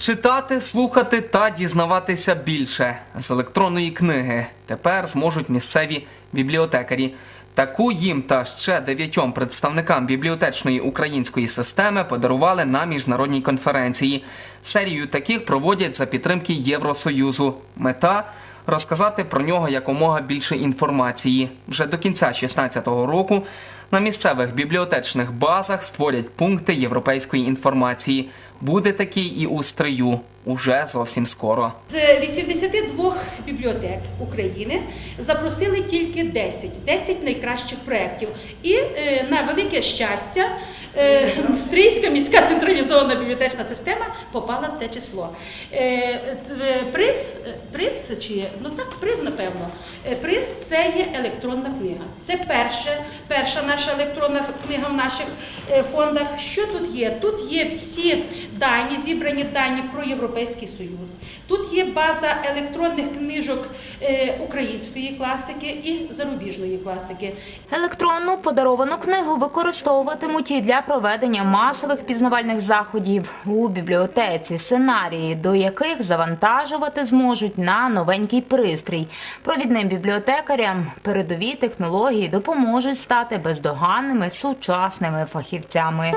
Читати, слухати та дізнаватися більше з електронної книги тепер зможуть місцеві бібліотекарі. Таку їм та ще дев'ятьом представникам бібліотечної української системи подарували на міжнародній конференції. Серію таких проводять за підтримки Євросоюзу. Мета розказати про нього якомога більше інформації. Вже до кінця 2016 року на місцевих бібліотечних базах створять пункти європейської інформації. Буде такий і у Стрию уже зовсім скоро. З 82 бібліотек України запросили тільки 10, 10 найкращих проєктів. І е, на велике щастя, е, Стрийська міська централізована бібліотечна система попала в це число. Е, приз, приз чи ну так, приз, напевно. Приз це є електронна книга. Це перше, перша наша електронна книга в наших фондах. Що тут є? Тут є всі дані, зібрані дані про Європейський Союз. Тут є база електронних книжок е, української класики і зарубіжної класики. Електронну подаровану книгу використовуватимуть і для проведення масових пізнавальних заходів у бібліотеці, сценарії, до яких завантажувати зможуть на новенький пристрій. Провідним бібліотекарям передові технології допоможуть стати бездоганними сучасними фахівцями.